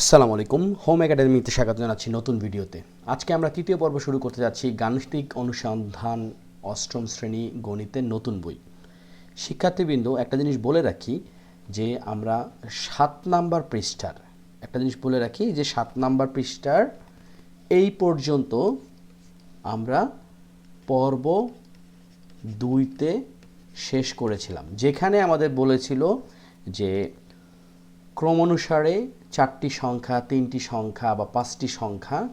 আসসালামু আলাইকুম হোম একাডেমিতে স্বাগত জানাচ্ছি নতুন ভিডিওতে। আজকে আমরা তৃতীয় পর্ব শুরু করতে যাচ্ছি গাণিতিক অনুসন্ধান অষ্টম শ্রেণি গণিতের নতুন বই। শিক্ষার্থীবৃন্দ, একটা জিনিস বলে রাখি যে আমরা সাত নাম্বার পৃষ্ঠার, একটা জিনিস বলে রাখি যে সাত নাম্বার পৃষ্ঠার এই পর্যন্ত আমরা পর্ব দুইতে শেষ করেছিলাম। যেখানে আমাদের বলেছিল যে ক্রমানুসারে চারটি সংখ্যা, তিনটি সংখ্যা বা পাঁচটি সংখ্যা,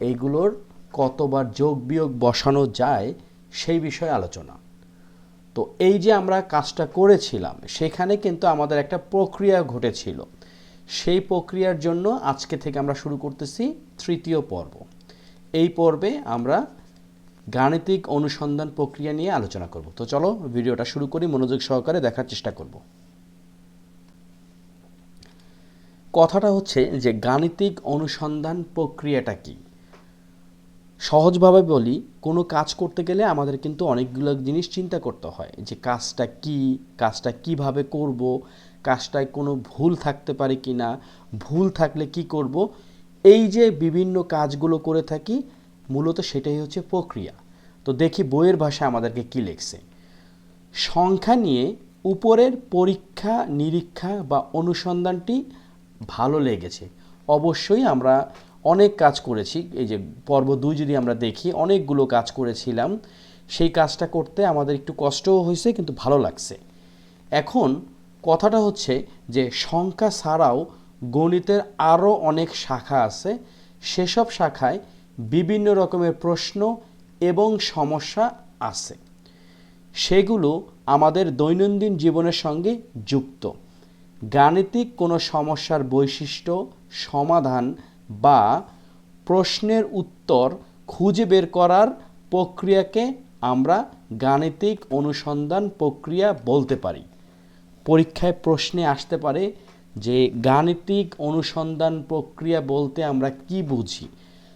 এইগুলোর কতবার যোগ বিয়োগ বসানো যায় সেই বিষয়ে আলোচনা। তো এই যে আমরা কাজটা করেছিলাম, সেখানে কিন্তু আমাদের একটা প্রক্রিয়া ঘটেছিল। সেই প্রক্রিয়ার জন্য আজকে থেকে আমরা শুরু করতেছি তৃতীয় পর্ব। এই পর্বে আমরা গাণিতিক অনুসন্ধান প্রক্রিয়া নিয়ে আলোচনা করব। তো চলো, ভিডিওটা শুরু করি, মনোযোগ সহকারে দেখার চেষ্টা করব। কথাটা হচ্ছে যে গাণিতিক অনুসন্ধান প্রক্রিয়াটা কি? সহজভাবে বলি, কোনো কাজ করতে গেলে আমাদের কিন্তু অনেকগুলো জিনিস চিন্তা করতে হয় যে কাজটা কি, কাজটা কীভাবে করব, কাজটায় কোনো ভুল থাকতে পারে কি না ভুল থাকলে কি করব? এই যে বিভিন্ন কাজগুলো করে থাকি, মূলত সেটাই হচ্ছে প্রক্রিয়া। তো দেখি বইয়ের ভাষায় আমাদেরকে কি লেখছে। সংখ্যা নিয়ে উপরের পরীক্ষা, নিরীক্ষা বা অনুসন্ধানটি ভালো লেগেছে। অবশ্যই আমরা অনেক কাজ করেছি। এই যে পর্ব দুই যদি আমরা দেখি, অনেকগুলো কাজ করেছিলাম। সেই কাজটা করতে আমাদের একটু কষ্টও হয়েছে, কিন্তু ভালো লাগছে। এখন কথাটা হচ্ছে যে, সংখ্যা ছাড়াও গণিতের আরও অনেক শাখা আছে। সেসব শাখায় বিভিন্ন রকমের প্রশ্ন এবং সমস্যা আছে। সেগুলো আমাদের দৈনন্দিন জীবনের সঙ্গে যুক্ত। গাণিতিক কোনো সমস্যার বৈশিষ্ট্য, সমাধান বা প্রশ্নের উত্তর খুঁজে বের করার প্রক্রিয়াকে আমরা গাণিতিক অনুসন্ধান প্রক্রিয়া বলতে পারি। পরীক্ষায় প্রশ্নে আসতে পারে যে গাণিতিক অনুসন্ধান প্রক্রিয়া বলতে আমরা কি বুঝি।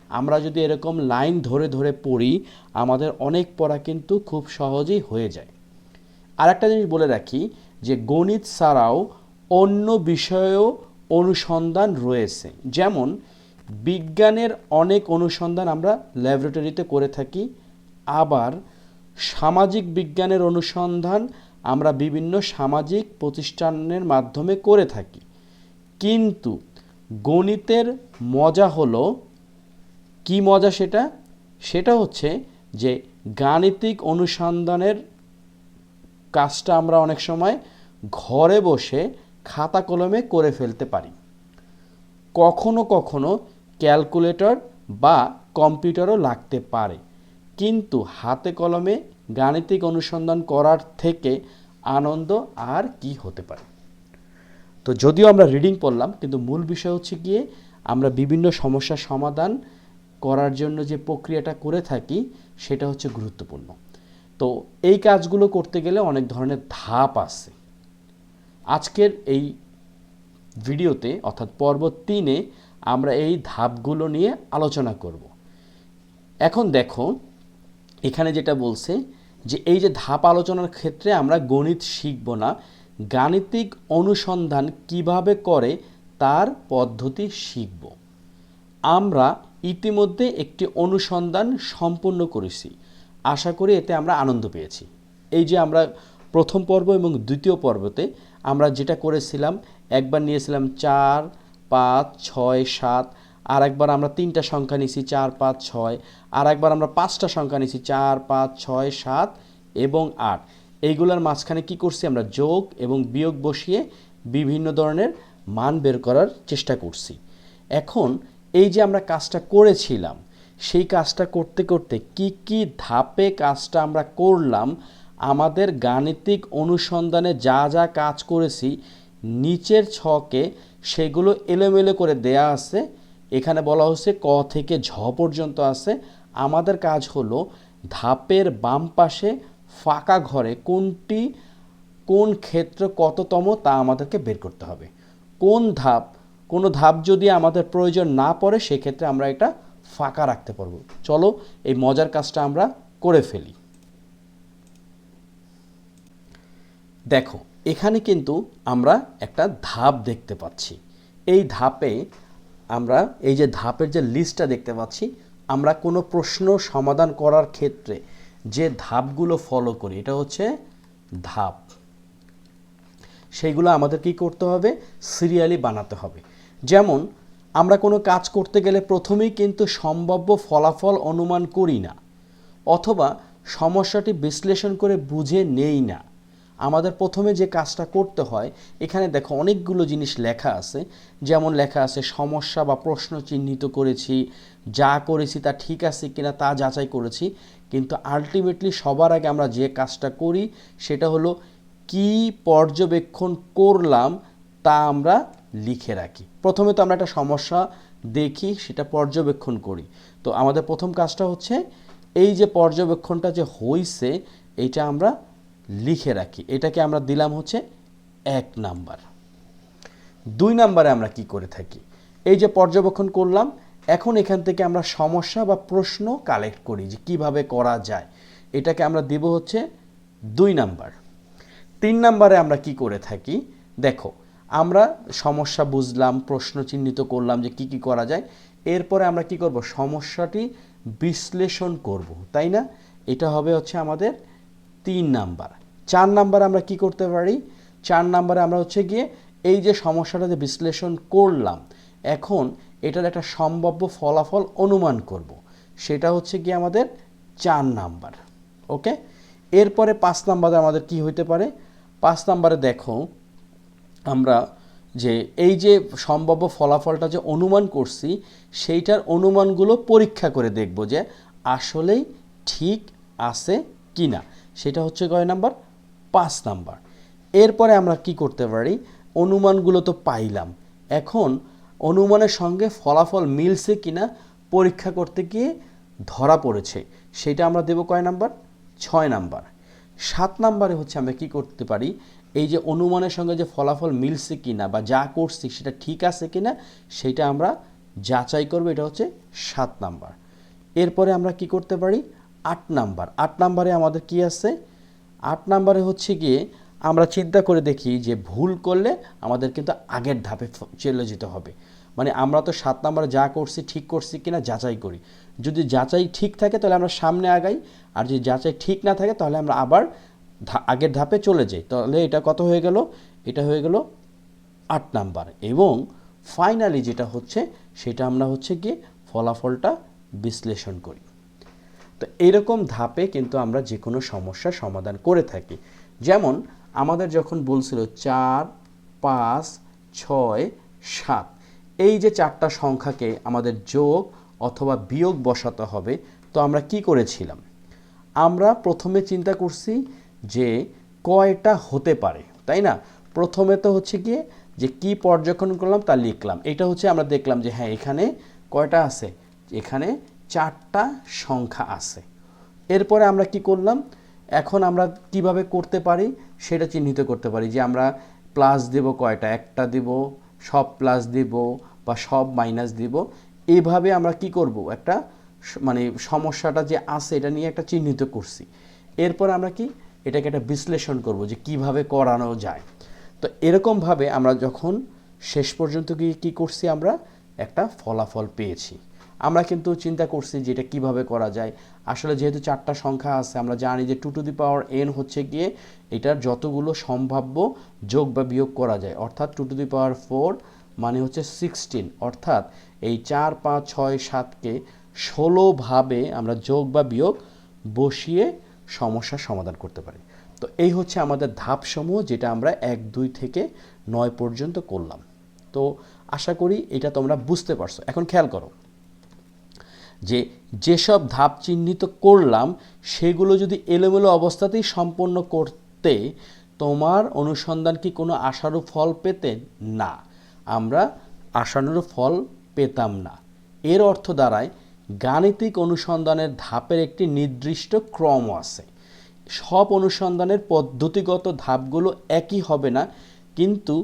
আমরা যদি এরকম লাইন ধরে ধরে পড়ি, আমাদের অনেক পড়া কিন্তু খুব সহজেই হয়ে যায়। আরেকটা জিনিস বলে রাখি যে গণিত ছাড়াও অন্য বিষয়েও অনুসন্ধান রয়েছে। যেমন, বিজ্ঞানের অনেক অনুসন্ধান আমরা ল্যাবরেটরিতে করে থাকি, আবার সামাজিক বিজ্ঞানের অনুসন্ধান আমরা বিভিন্ন সামাজিক প্রতিষ্ঠানের মাধ্যমে করে থাকি। কিন্তু গণিতের মজা হলো, কি মজা সেটা? সেটা হচ্ছে যে গাণিতিক অনুসন্ধানের কাজটা আমরা অনেক সময় ঘরে বসে খাতা কলমে করে ফেলতে পারি। কখনো কখনো ক্যালকুলেটর বা কম্পিউটারও লাগতে পারে, কিন্তু হাতে কলমে গাণিতিক অনুসন্ধান করার থেকে আনন্দ আর কি হতে পারে? তো যদিও আমরা রিডিং পড়লাম, কিন্তু মূল বিষয় হচ্ছে গিয়ে আমরা বিভিন্ন সমস্যার সমাধান করার জন্য যে প্রক্রিয়াটা করে থাকি, সেটা হচ্ছে গুরুত্বপূর্ণ। তো এই কাজগুলো করতে গেলে অনেক ধরনের ধাপ আছে। আজকের এই ভিডিওতে, অর্থাৎ পর্ব তিনে, আমরা এই ধাপগুলো নিয়ে আলোচনা করব। এখন দেখো, এখানে যেটা বলছে যে এই যে ধাপ আলোচনার ক্ষেত্রে আমরা গণিত শিখব না, গাণিতিক অনুসন্ধান কীভাবে করে তার পদ্ধতি শিখব। আমরা ইতিমধ্যে একটি অনুসন্ধান সম্পূর্ণ করেছি। আশা করি এতে আমরা আনন্দ পেয়েছি। এই যে আমরা প্রথম পর্ব এবং দ্বিতীয় পর্বতে আমরা যেটা করেছিলাম, একবার নিয়েছিলাম চার, পাঁচ, ছয়, সাত আর একবার আমরা তিনটা সংখ্যা নিয়েছি, চার, পাঁচ, ছয় আর একবার আমরা পাঁচটা সংখ্যা নিয়েছি, চার, পাঁচ, ছয়, সাত এবং আট। এইগুলোর মাঝখানে কি করছি আমরা? যোগ এবং বিয়োগ বসিয়ে বিভিন্ন ধরনের মান বের করার চেষ্টা করছি। এখন এই যে আমরা কাজটা করেছিলাম, সেই কাজটা করতে করতে কি কি ধাপে কাজটা আমরা করলাম আমাদের গাণিতিক অনুসন্ধানে যা যা কাজ করেছি, নিচের ছকে সেগুলো এলোমেলো করে দেয়া আছে। এখানে বলা হচ্ছে ক থেকে ঝ পর্যন্ত আছে। আমাদের কাজ হলো ধাপের বাম পাশে ফাঁকা ঘরে কোনটি, কোন ক্ষেত্র কততম তা আমাদেরকে বের করতে হবে। কোন ধাপ, কোনো ধাপ যদি আমাদের প্রয়োজন না পড়ে, সেক্ষেত্রে আমরা এটা ফাঁকা রাখতে পারব। চলো এই মজার কাজটা আমরা করে ফেলি। দেখো, এখানে কিন্তু আমরা একটা ধাপ দেখতে পাচ্ছি। এই ধাপে আমরা, এই যে ধাপের যে লিস্টটা দেখতে পাচ্ছি, আমরা কোনো প্রশ্ন সমাধান করার ক্ষেত্রে যে ধাপগুলো ফলো করি, এটা হচ্ছে ধাপ। সেইগুলো আমাদের কি করতে হবে? সিরিয়ালি বানাতে হবে। যেমন, আমরা কোনো কাজ করতে গেলে প্রথমেই কিন্তু সম্ভাব্য ফলাফল অনুমান করি না, অথবা সমস্যাটি বিশ্লেষণ করে বুঝে নেই না। আমাদের প্রথমে যে কাজটা করতে হয়, এখানে দেখো অনেকগুলো জিনিস লেখা আছে। যেমন লেখা আছে, সমস্যা বা প্রশ্ন চিহ্নিত করেছি, যা করেছি তা ঠিক আছে কিনা তা যাচাই করেছি। কিন্তু আলটিমেটলি সবার আগে আমরা যে কাজটা করি, সেটা হলো কি পর্যবেক্ষণ করলাম তা আমরা লিখে রাখি। প্রথমে তো আমরা একটা সমস্যা দেখি, সেটা পর্যবেক্ষণ করি। তো আমাদের প্রথম কাজটা হচ্ছে, এই যে পর্যবেক্ষণটা যে হইছে, এইটা আমরা লিখে রাখি। এটাকে আমরা দিলাম হচ্ছে এক নাম্বার। দুই নাম্বারে আমরা কি করে থাকি? এই যে পর্যবেক্ষণ করলাম, এখন এখান থেকে আমরা সমস্যা বা প্রশ্ন কালেক্ট করি যে কীভাবে করা যায়। এটাকে আমরা দেব হচ্ছে দুই নাম্বার। তিন নাম্বারে আমরা কি করে থাকি? দেখো, আমরা সমস্যা বুঝলাম, প্রশ্ন চিহ্নিত করলাম যে কি কি করা যায়। এরপরে আমরা কি করব? সমস্যাটি বিশ্লেষণ করব, তাই না? এটা হবে হচ্ছে আমাদের তিন নাম্বার। চার নাম্বার আমরা কি করতে পারি? চার নাম্বারে আমরা হচ্ছে গিয়ে এই যে সমস্যাটা যে বিশ্লেষণ করলাম, এখন এটার একটা সম্ভাব্য ফলাফল অনুমান করব। সেটা হচ্ছে গিয়ে আমাদের চার নাম্বার, ওকে? এরপরে পাঁচ নাম্বারে আমাদের কি হইতে পারে? পাঁচ নাম্বারে দেখো, আমরা যে এই যে সম্ভাব্য ফলাফলটা যে অনুমান করছি, সেইটার অনুমানগুলো পরীক্ষা করে দেখব যে আসলেই ঠিক আছে কি না সেটা হচ্ছে কয় নাম্বার? পাঁচ নাম্বার। এরপরে আমরা কি করতে পারি? অনুমানগুলো তো পাইলাম। এখন অনুমানের সঙ্গে ফলাফল মিলছে কিনা পরীক্ষা করতে গিয়ে ধরা পড়েছে। সেটা আমরা দেব কয় নাম্বার? ছয় নাম্বার। সাত নাম্বারে হচ্ছে আমরা কি করতে পারি? এই যে অনুমানের সঙ্গে যে ফলাফল মিলছে কিনা বা যা করছি সেটা ঠিক আছে কিনা, সেটা আমরা যাচাই করব। এটা হচ্ছে সাত নাম্বার। এরপরে আমরা কি করতে পারি? আট নাম্বার। আট নাম্বারে আমাদের কি আছে? আট নাম্বারে হচ্ছে গিয়ে আমরা চিন্তা করে দেখি যে ভুল করলে আমাদের কিন্তু আগের ধাপে চলে যেতে হবে। মানে আমরা তো সাত নাম্বারে যা করছি ঠিক করছি কিনা যাচাই করি। যদি যাচাই ঠিক থাকে তাহলে আমরা সামনে আগাই, আর যদি যাচাই ঠিক না থাকে তাহলে আমরা আবার আগের ধাপে চলে যাই। তাহলে এটা কত হয়ে গেল? এটা হয়ে গেল আট নাম্বার। এবং ফাইনালি যেটা হচ্ছে, সেটা আমরা হচ্ছে গিয়ে ফলাফলটা বিশ্লেষণ করি। তো এরকম ধাপে কিন্তু আমরা যে কোনো সমস্যার সমাধান করে থাকি। যেমন আমাদের যখন বলছিল চার, পাঁচ, ছয়, সাত, এই যে চারটা সংখ্যাকে আমাদের যোগ অথবা বিয়োগ বসাতে হবে, তো আমরা কি করেছিলাম? আমরা প্রথমে চিন্তা করছি যে কয়টা হতে পারে, তাই না? প্রথমে তো হচ্ছে গিয়ে যে কি পর্যবেক্ষণ করলাম তা লিখলাম। এটা হচ্ছে আমরা দেখলাম যে হ্যাঁ এখানে কয়টা আছে? এখানে চারটা সংখ্যা আছে। এরপরে আমরা কি করলাম? এখন আমরা কীভাবে করতে পারি? সেটা চিহ্নিত করতে পারি যে আমরা প্লাস দেব কয়টা? একটা দিব, সব প্লাস দিব বা সব মাইনাস দিব। এভাবে আমরা কি করব? একটা মানে সমস্যাটা যে আছে এটা নিয়ে একটা চিহ্নিত করছি। এরপর আমরা কি? এটাকে একটা বিশ্লেষণ করব যে কীভাবে করানো যায়। তো এরকমভাবে আমরা যখন শেষ পর্যন্ত গিয়ে কী করছি আমরা? একটা ফলাফল পেয়েছি। আমরা কিন্তু চিন্তা করছি যে এটা কীভাবে করা যায়। আসলে যেহেতু চারটা সংখ্যা আছে, আমরা জানি যে two to the power n হচ্ছে গিয়ে এটার যতগুলো সম্ভাব্য যোগ বা বিয়োগ করা যায়। অর্থাৎ two to the power four মানে হচ্ছে সিক্সটিন অর্থাৎ এই চার, পাঁচ, ছয়, সাতকে ষোলোভাবে আমরা যোগ বা বিয়োগ বসিয়ে সমস্যার সমাধান করতে পারি। তো এই হচ্ছে আমাদের ধাপসমূহ যেটা আমরা এক, দুই থেকে নয় পর্যন্ত করলাম। তো আশা করি এটা তোমরা বুঝতে পারছ। এখন খেয়াল করো যে যেসব ধাপ চিহ্নিত করলাম, সেগুলো যদি এলোমেলো অবস্থাতেই সম্পন্ন করতে, তোমার অনুসন্ধান কি কোনো আশারূপ ফল পেতে? না। আমরা আশানুরূপ ফল পেতাম না। এর অর্থ দাঁড়ায়, গাণিতিক অনুসন্ধানের ধাপের একটি নির্দিষ্ট ক্রম আছে। সব অনুসন্ধানের পদ্ধতিগত ধাপগুলো একই হবে না, কিন্তু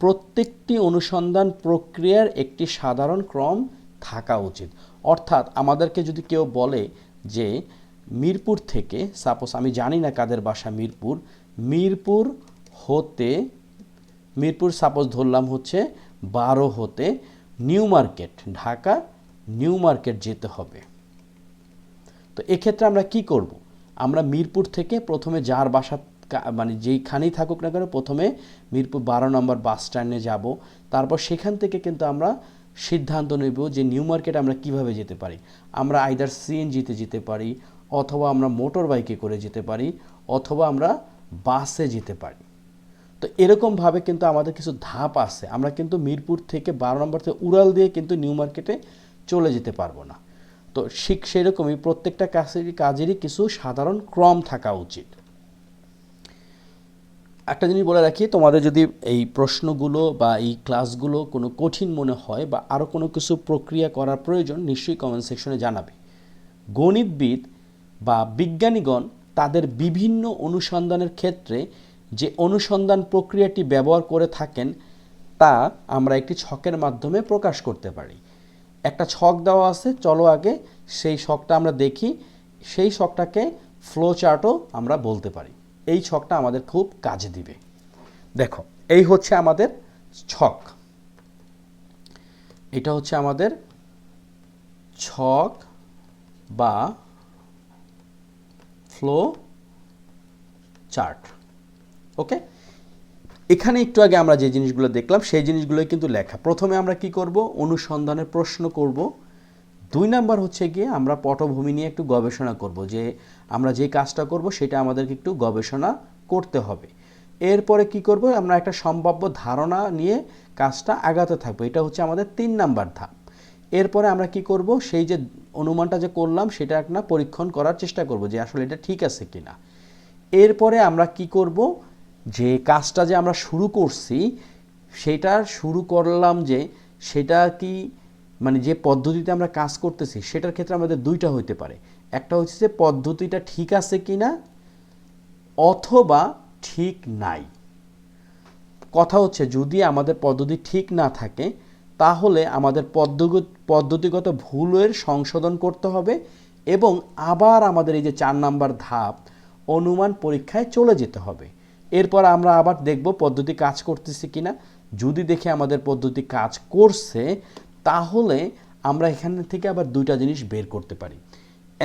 প্রত্যেকটি অনুসন্ধান প্রক্রিয়ার একটি সাধারণ ক্রম থাকা উচিত। অর্থাৎ আমাদেরকে যদি কেউ বলে যে, মিরপুর থেকে সাপোজ আমি জানি না কাদের বাসা মিরপুর মিরপুর হতে, মিরপুর সাপোজ ধরলাম হচ্ছে বারো হতে New Market, Dhaka New Market যেতে হবে। তো এক্ষেত্রে আমরা কি করব? আমরা মিরপুর থেকে প্রথমে যার বাসা মানে যেইখানেই থাকুক না কেন প্রথমে মিরপুর বারো নম্বর বাস স্ট্যান্ডে যাব। তারপর সেখান থেকে কিন্তু আমরা সিদ্ধান্ত নেব যে নিউ মার্কেট আমরা কীভাবে যেতে পারি। আমরা আইদার সিএনজিতে যেতে পারি অথবা আমরা মোটর বাইকে করে যেতে পারি অথবা আমরা বাসে যেতে পারি। তো এরকমভাবে কিন্তু আমাদের কিছু ধাপ আছে। আমরা কিন্তু মিরপুর থেকে বারো নম্বর থেকে উড়াল দিয়ে কিন্তু নিউ মার্কেটে চলে যেতে পারব না। তো ঠিক সেরকমই প্রত্যেকটা কাজেরই কাজেরই কিছু সাধারণ ক্রম থাকা উচিত। একটা জিনিস বলে রাখি, তোমাদের যদি এই প্রশ্নগুলো বা এই ক্লাসগুলো কোনো কঠিন মনে হয় বা আরও কোনো কিছু প্রক্রিয়া করার প্রয়োজন, নিশ্চয়ই কমেন্ট সেকশনে জানাবে। গণিতবিদ বা বিজ্ঞানীগণ তাদের বিভিন্ন অনুসন্ধানের ক্ষেত্রে যে অনুসন্ধান প্রক্রিয়াটি ব্যবহার করে থাকেন, তা আমরা একটি ছকের মাধ্যমে প্রকাশ করতে পারি। একটা ছক দেওয়া আছে, চলো আগে সেই ছকটা আমরা দেখি, সেই ছকটাকে ফ্লো চার্টও আমরা বলতে পারি। এই ছকটা আমাদের খুব কাজে দিবে। দেখো, এই হচ্ছে আমাদের ছক। এটা হচ্ছে আমাদের ছক বা ফ্লো চার্ট ওকে এখানে একটু আগে আমরা যে জিনিসগুলো দেখলাম, সেই জিনিসগুলোই কিন্তু লেখা। প্রথমে আমরা কি করব? অনুসন্ধানের প্রশ্ন করব। দুই নাম্বার হচ্ছে গিয়ে আমরা পটভূমি নিয়ে একটু গবেষণা করব যে আমরা যে কাজটা করব সেটা আমাদেরকে একটু গবেষণা করতে হবে। এরপরে কি করব? আমরা একটা সম্ভাব্য ধারণা নিয়ে কাজটা আগাতে থাকব। এটা হচ্ছে আমাদের তিন নাম্বার ধাপ। এরপরে আমরা কি করব? সেই যে অনুমানটা যে করলাম সেটা একটা পরীক্ষণ করার চেষ্টা করব যে আসলে এটা ঠিক আছে কি না এরপরে আমরা কি করব? যে কাজটা যে আমরা শুরু করছি, সেটা শুরু করলাম যে সেটা কি মানে যে পদ্ধতিতে আমরা কাজ করতেছি, সেটার ক্ষেত্রে আমাদের দুইটা হইতে পারে। একটা হচ্ছে যে পদ্ধতিটা ঠিক আছে কিনা অথবা ঠিক নাই। কথা হচ্ছে যদি আমাদের পদ্ধতি ঠিক না থাকে, তাহলে আমাদের পদ্ধতি পদ্ধতিগত ভুলের সংশোধন করতে হবে এবং আবার আমাদের এই যে চার নাম্বার ধাপ, অনুমান পরীক্ষায় চলে যেতে হবে। এরপর আমরা আবার দেখব পদ্ধতি কাজ করতেছে কিনা। যদি দেখে আমাদের পদ্ধতি কাজ করছে, তাহলে আমরা এখান থেকে আবার দুইটা জিনিস বের করতে পারি।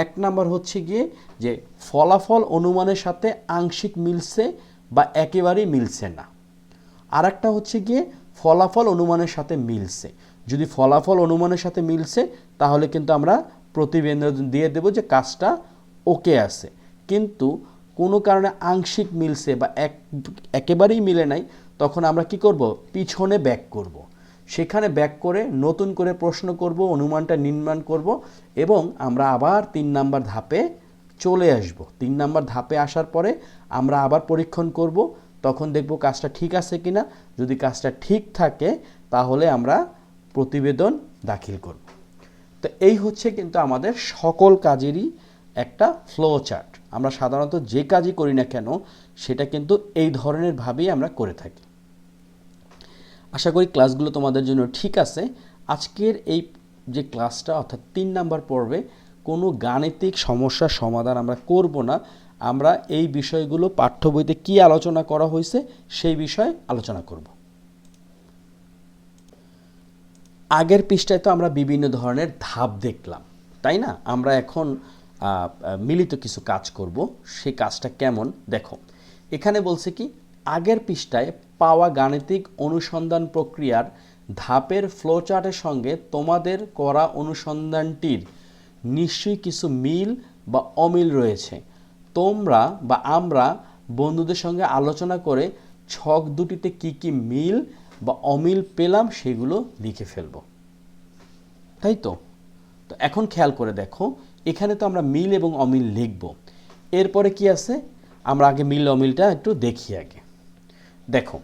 এক নাম্বার হচ্ছে গিয়ে যে ফলাফল অনুমানের সাথে আংশিক মিলছে বা একেবারেই মিলছে না। আর একটা হচ্ছে গিয়ে ফলাফল অনুমানের সাথে মিলছে। যদি ফলাফল অনুমানের সাথে মিলছে, তাহলে কিন্তু আমরা প্রতিবেদন দিয়ে দেব যে কাজটা ওকে আছে। কিন্তু কোনো কারণে আংশিক মিলছে বা এক, একেবারেই মিলে নাই, তখন আমরা কি করব? পিছনে ব্যাক করব। সেখানে ব্যাক করে নতুন করে প্রশ্ন করব, অনুমানটা নির্মাণ করব এবং আমরা আবার তিন নাম্বার ধাপে চলে আসব। তিন নাম্বার ধাপে আসার পরে আমরা আবার পরীক্ষণ করব, তখন দেখব কাজটা ঠিক আছে কিনা। যদি কাজটা ঠিক থাকে, তাহলে আমরা প্রতিবেদন দাখিল করব। তো এই হচ্ছে কিন্তু আমাদের সকল কাজেরই একটা ফ্লো চার্ট আমরা সাধারণত যে কাজই করি না কেন, সেটা কিন্তু এই ধরনের ভাবেই আমরা করে থাকি। আশা করি ক্লাসগুলো তোমাদের জন্য ঠিক আছে। আজকের এই যে ক্লাসটা, অর্থাৎ তিন নাম্বার পর্বে, কোনো গাণিতিক সমস্যার সমাধান আমরা করব না। আমরা এই বিষয়গুলো পাঠ্য বইতে কী আলোচনা করা হয়েছে, সেই বিষয়ে আলোচনা করব। আগের পৃষ্ঠায় তো আমরা বিভিন্ন ধরনের ধাপ দেখলাম, তাই না? আমরা এখন মিলিত কিছু কাজ করব। সেই কাজটা কেমন? দেখো, এখানে বলছে কি আগের পৃষ্ঠায় পাওয়া গাণিতিক অনুসন্ধান প্রক্রিয়ার ধাপের ফ্লোচার্টের সঙ্গে তোমাদের করা অনুসন্ধানটির নিশ্চয়ই কিছু মিল বা অমিল রয়েছে। তোমরা বা আমরা বন্ধুদের সঙ্গে আলোচনা করে ছক দুটিতে কি কি মিল বা অমিল পেলাম সেগুলো লিখে ফেলব। তাই তো? তো এখন খেয়াল করে দেখো, এখানে তো আমরা মিল এবং অমিল লিখব। এরপরে কি আছে? আমরা আগে মিল অমিলটা একটু দেখি আগে। দেখো,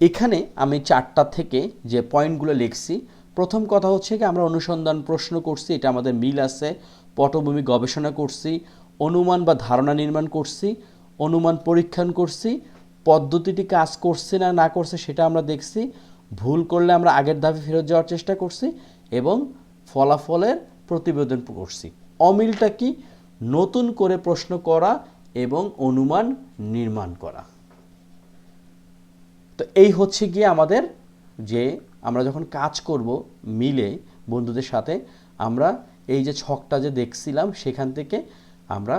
এখানে আমি চারটা থেকে যে পয়েন্টগুলো লিখছি, প্রথম কথা হচ্ছে কি আমরা অনুসন্ধান প্রশ্ন করছি, এটা আমাদের মিল আছে, পটভূমি গবেষণা করছি, অনুমান বা ধারণা নির্মাণ করছি, অনুমান পরীক্ষণ করছি, পদ্ধতিটি কাজ করছে না না করছে সেটা আমরা দেখছি, ভুল করলে আমরা আগের ধাপে ফেরত যাওয়ার চেষ্টা করছি এবং ফলাফলের প্রতিবেদন করছি। অমিলটা কি? নতুন করে প্রশ্ন করা এবং অনুমান নির্মাণ করা। তো এই হচ্ছে গিয়ে আমাদের যে আমরা যখন কাজ করব মিলে বন্ধুদের সাথে, আমরা এই যে ছকটা যে দেখছিলাম, সেখান থেকে আমরা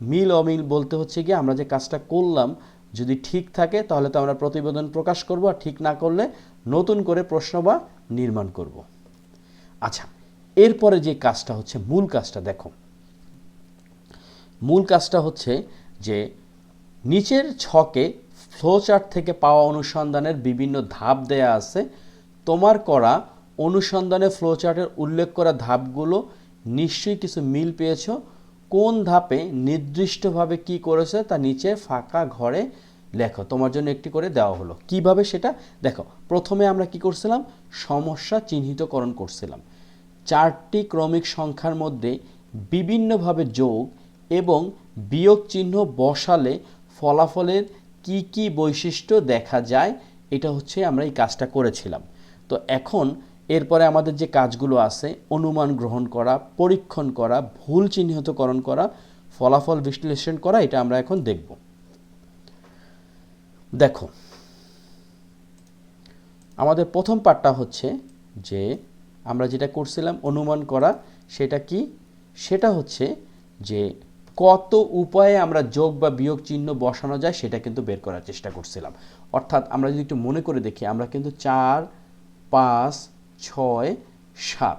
মিল অমিল বলতে হচ্ছে গিয়ে আমরা যে কাজটা করলাম যদি ঠিক থাকে তাহলে তো আমরা প্রতিবেদন প্রকাশ করব আর ঠিক না করলে নতুন করে প্রশ্ন বা নির্মাণ করব। আচ্ছা এরপরে যে কাজটা হচ্ছে, মূল কাজটা দেখো। মূল কাজটা হচ্ছে যে নিচের ছকে ফ্লোচার্ট থেকে পাওয়া অনুসন্ধানের বিভিন্ন ধাপ দেয়া আছে। তোমার করা অনুসন্ধানে ফ্লোচার্টের উল্লেখ করা ধাপগুলো নিশ্চয়ই কিছু মিল পেয়েছ। কোন ধাপে নির্দিষ্টভাবে কি করেছে তা নিচে ফাঁকা ঘরে লেখো। তোমার জন্য একটি করে দেওয়া হলো। কীভাবে সেটা? দেখো, প্রথমে আমরা কি করছিলাম? সমস্যা চিহ্নিতকরণ করছিলাম। চারটি ক্রমিক সংখ্যার মধ্যে বিভিন্নভাবে যোগ এবং বিয়োগ চিহ্ন বসালে ফলাফলের কি কি বৈশিষ্ট্য দেখা যায়, এটা হচ্ছে আমরা এই কাজটা করেছিলাম। তো এখন এরপরে আমাদের যে কাজগুলো আছে, অনুমান গ্রহণ করা, পরীক্ষণ করা, ভুল চিহ্নিতকরণ করা, ফলাফল বিশ্লেষণ করা, এটা আমরা এখন দেখব। দেখো, আমাদের প্রথম পার্টটা হচ্ছে যে আমরা যেটা করছিলাম, অনুমান করা, সেটা কি? সেটা হচ্ছে যে কত উপায়ে আমরা যোগ বা বিয়োগ চিহ্ন বসানো যায় সেটা কিন্তু বের করার চেষ্টা করছিলাম। অর্থাৎ আমরা যদি একটু মনে করে দেখি, আমরা কিন্তু চার, পাঁচ, ছয়, সাত।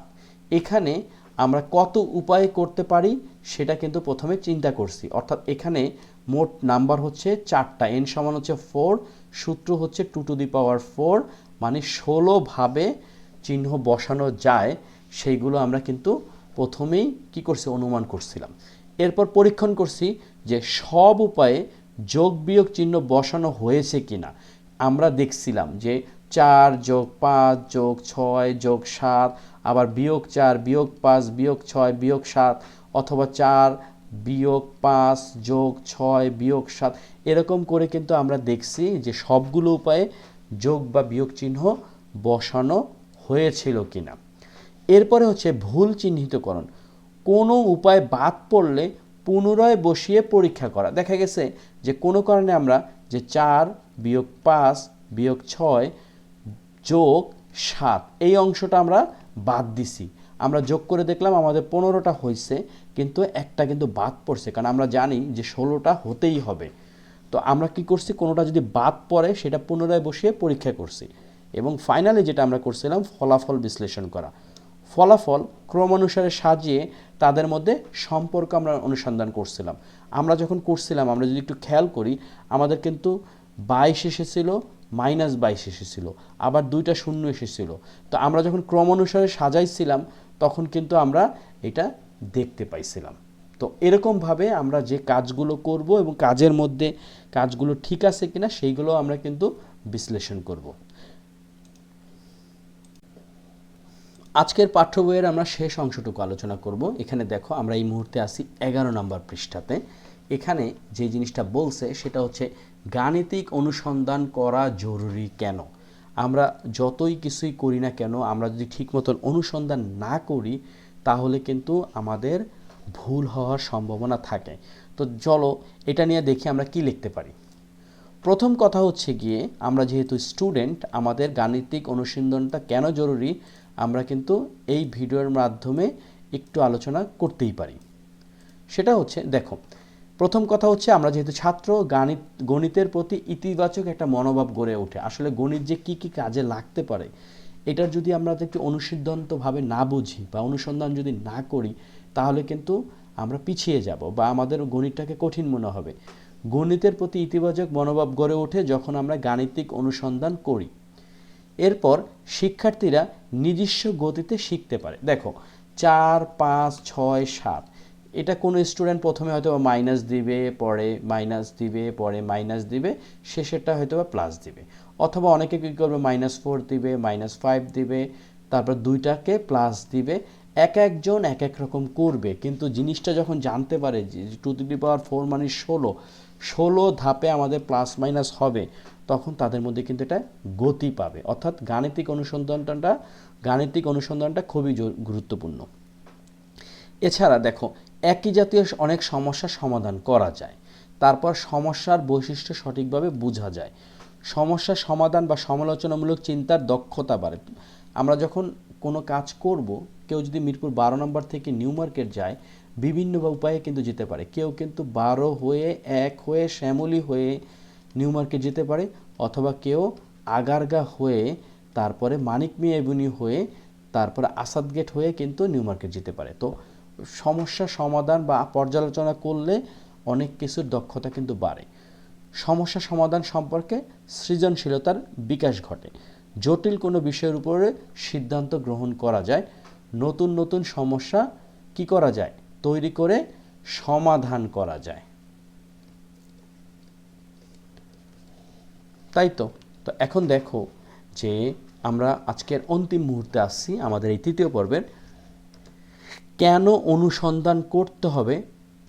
এখানে আমরা কত উপায়ে করতে পারি সেটা কিন্তু প্রথমে চিন্তা করছি। অর্থাৎ এখানে মোট নাম্বার হচ্ছে চারটা। এন সমান হচ্ছে ফোর সূত্র হচ্ছে two to the power four মানে ষোলোভাবে চিহ্ন বসানো যায়, সেইগুলো আমরা কিন্তু প্রথমেই কি করছি, অনুমান করছিলাম। এরপর পরীক্ষণ করছি যে সব উপায়ে যোগ বিয়োগ চিহ্ন বসানো হয়েছে কিনা। আমরা দেখছিলাম যে চার যোগ পাঁচ যোগ ছয় যোগ সাত, আবার বিয়োগ চার, বিয়োগ পাঁচ, বিয়োগ ছয়, বিয়োগ সাত, অথবা চার বিয়োগ পাঁচ যোগ ছয়, বিয়োগ সাত। এরকম করে কিন্তু আমরা দেখছি যে সবগুলো উপায়ে যোগ বা বিয়োগ চিহ্ন বসানো হয়েছিল কিনা। এরপরে হচ্ছে ভুল চিহ্নিতকরণ। কোনো উপায় বাদ পড়লে পুনরায় বসিয়ে পরীক্ষা করা। দেখা গেছে যে কোনো কারণে আমরা যে চার বিয়োগ পাঁচ বিয়োগ ছয় যোগ সাত, এই অংশটা আমরা বাদ দিছি। আমরা যোগ করে দেখলাম আমাদের পনেরোটা হয়েছে কিন্তু একটা কিন্তু বাদ পড়ছে, কারণ আমরা জানি যে ষোলোটা হতেই হবে। তো আমরা কি করছি, কোনোটা যদি বাদ পড়ে সেটা পুনরায় বসিয়ে পরীক্ষা করছি। এবং ফাইনালি যেটা আমরা করছিলাম, ফলাফল বিশ্লেষণ করা। ফলাফল ক্রমানুসারে সাজিয়ে তাদের মধ্যে সম্পর্ক আমরা অনুসন্ধান করছিলাম। আমরা যখন করছিলাম আমরা যদি একটু খেয়াল করি, আমাদের কিন্তু বাইশ এসেছিল, মাইনাস বাইশ এসেছিল, আবার দুইটা শূন্য এসেছিল। তো আমরা যখন ক্রমানুসারে সাজাইছিলাম, তখন কিন্তু আমরা এটা দেখতে পাইছিলাম। তো এরকমভাবে আমরা যে কাজগুলো করব এবং কাজের মধ্যে কাজগুলো ঠিক আছে কিনা, সেইগুলো আমরা কিন্তু বিশ্লেষণ করব। আজকের পাঠ্য বইয়ের আমরা শেষ অংশটুকু আলোচনা করব। এখানে দেখো, আমরা এই মুহূর্তে আছি এগারো নম্বর পৃষ্ঠাতে। এখানে যে জিনিসটা বলছে, সেটা হচ্ছে গাণিতিক অনুসন্ধান করা জরুরি কেন? আমরা যতই কিছুই করি না কেন, আমরা যদি ঠিক মতন অনুসন্ধান না করি, তাহলে কিন্তু আমাদের ভুল হওয়ার সম্ভাবনা থাকে। তো চলো, এটা নিয়ে দেখি আমরা কি লিখতে পারি। প্রথম কথা হচ্ছে গিয়ে, আমরা যেহেতু স্টুডেন্ট, আমাদের গাণিতিক অনুসন্ধানটা কেন জরুরি? আমরা কিন্তু এই ভিডিওর মাধ্যমে একটু আলোচনা করতেই পারি। সেটা হচ্ছে, দেখো, প্রথম কথা হচ্ছে আমরা যেহেতু ছাত্র, গণিত, গণিতের প্রতি ইতিবাচক একটা মনোভাব গড়ে ওঠে। আসলে গণিত যে কি কি কাজে লাগতে পারে, এটার যদি আমরা একটু অনুসিদ্ধান্তভাবে না বুঝি বা অনুসন্ধান যদি না করি, তাহলে কিন্তু আমরা পিছিয়ে যাব বা আমাদের গণিতটাকে কঠিন মনে হবে। গণিতের প্রতি ইতিবাচক মনোভাব গড়ে ওঠে যখন আমরা গাণিতিক অনুসন্ধান করি। এরপর শিক্ষার্থীরা নিজস্ব গতিতে শিখতে পারে। দেখো, চার, পাঁচ, ছয়, সাত। এটা কোনো স্টুডেন্ট প্রথমে হয়তো মাইনাস দিবে, পরে মাইনাস দিবে, পরে মাইনাস দিবে, শেষেরটা হয়তো বা প্লাস দিবে। অথবা অনেকে কী করবে মাইনাস ফোর দিবে মাইনাস ফাইভ দিবে, তারপর দুইটাকে প্লাস দিবে। এক একজন এক এক রকম করবে। কিন্তু জিনিসটা যখন জানতে পারে যে টু দি পাওয়ার ফোর মানে ষোলো ষোলো ধাপে আমাদের প্লাস মাইনাস হবে, তখন তাদের মধ্যে কিন্তু এটা গতি পাবে। অর্থাৎ গাণিতিক অনুসন্ধানটা গাণিতিক অনুসন্ধানটা খুবই গুরুত্বপূর্ণ। এছাড়া দেখো, একই জাতীয় অনেক সমস্যার সমাধান করা যায়। তারপর সমস্যার বৈশিষ্ট্য সঠিকভাবে বোঝা যায়। সমস্যা সমাধান বা সমালোচনামূলক চিন্তার দক্ষতা বাড়ে। আমরা যখন কোনো কাজ করব কেউ যদি মিরপুর বারো নম্বর থেকে নিউ মার্কেট যায় বিভিন্ন উপায়ে কিন্তু যেতে পারে। কেউ কিন্তু বারো হয়ে এক হয়ে শ্যামলি হয়ে নিউ মার্কেট যেতে পারে, অথবা কেউ আগারগা হয়ে, তারপরে মানিক মিয়া হয়ে, তারপরে আসাদ গেট হয়ে কিন্তু নিউ মার্কেট যেতে পারে। তো সমস্যা সমাধান বা পর্যালোচনা করলে অনেক কিছুর দক্ষতা কিন্তু বাড়ে। সমস্যা সমাধান সম্পর্কে সৃজনশীলতার বিকাশ ঘটে। জটিল কোনো বিষয়ের উপরে সিদ্ধান্ত গ্রহণ করা যায় নতুন নতুন সমস্যা কি করা যায়? তৈরি করে সমাধান করা যায়। তাই তো? তো এখন দেখো যে আমরা আজকের অন্তিম মুহূর্তে আসছি আমাদের এই তৃতীয় পর্বের। কেন অনুসন্ধান করতে হবে?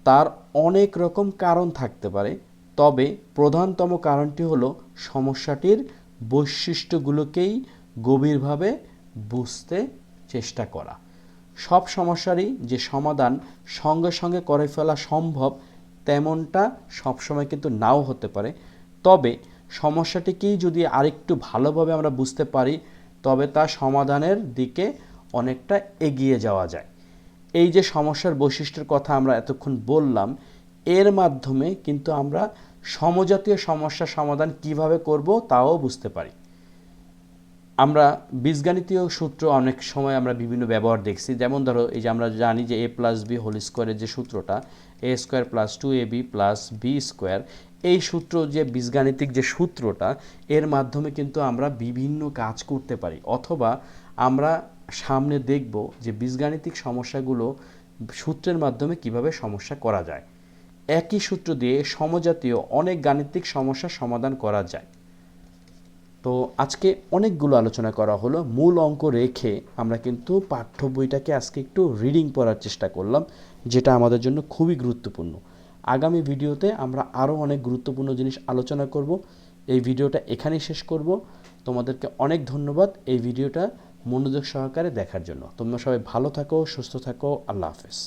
তার অনেক রকম কারণ থাকতে পারে। তবে প্রধানতম কারণটি হলো সমস্যাটির বৈশিষ্ট্যগুলোকেই গভীরভাবে বুঝতে চেষ্টা করা। সব সমস্যারই যে সমাধান সঙ্গে সঙ্গে করে ফেলা সম্ভব তেমনটা সবসময় কিন্তু নাও হতে পারে। তবে সমস্যাটিকেই যদি আরেকটু ভালোভাবে আমরা বুঝতে পারি, তবে তা সমাধানের দিকে অনেকটা এগিয়ে যাওয়া যায়। এই যে সমস্যার বৈশিষ্ট্যের কথা আমরা এতক্ষণ বললাম, এর মাধ্যমে কিন্তু আমরা সমজাতীয় সমস্যার সমাধান কীভাবে করব তাও বুঝতে পারি। আমরা বীজগাণিতীয় সূত্র অনেক সময় আমরা বিভিন্ন ব্যবহার দেখছি। যেমন ধরো, এই যে আমরা জানি যে এ প্লাস বি হোল স্কোয়ারের যে সূত্রটা a square plus two a b plus b square এই সূত্র যে বীজগাণিতিক যে সূত্রটা, এর মাধ্যমে কিন্তু আমরা বিভিন্ন কাজ করতে পারি। অথবা আমরা সামনে দেখব যে বীজগাণিতিক সমস্যাগুলো সূত্রের মাধ্যমে কীভাবে সমস্যা করা যায়। একই সূত্র দিয়ে সমজাতীয় অনেক গাণিতিক সমস্যার সমাধান করা যায়। তো আজকে অনেকগুলো আলোচনা করা হলো। মূল অঙ্ক রেখে আমরা কিন্তু পাঠ্য বইটাকে আজকে একটু রিডিং পড়ার চেষ্টা করলাম, যেটা আমাদের জন্য খুবই গুরুত্বপূর্ণ। আগামী ভিডিওতে আমরা আরও অনেক গুরুত্বপূর্ণ জিনিস আলোচনা করব। এই ভিডিওটা এখানেই শেষ করব। তোমাদেরকে অনেক ধন্যবাদ এই ভিডিওটা মনোযোগ সহকারে দেখার জন্য। তোমরা সবাই ভালো থাকো, সুস্থ থাকো, আল্লাহ হাফেজ।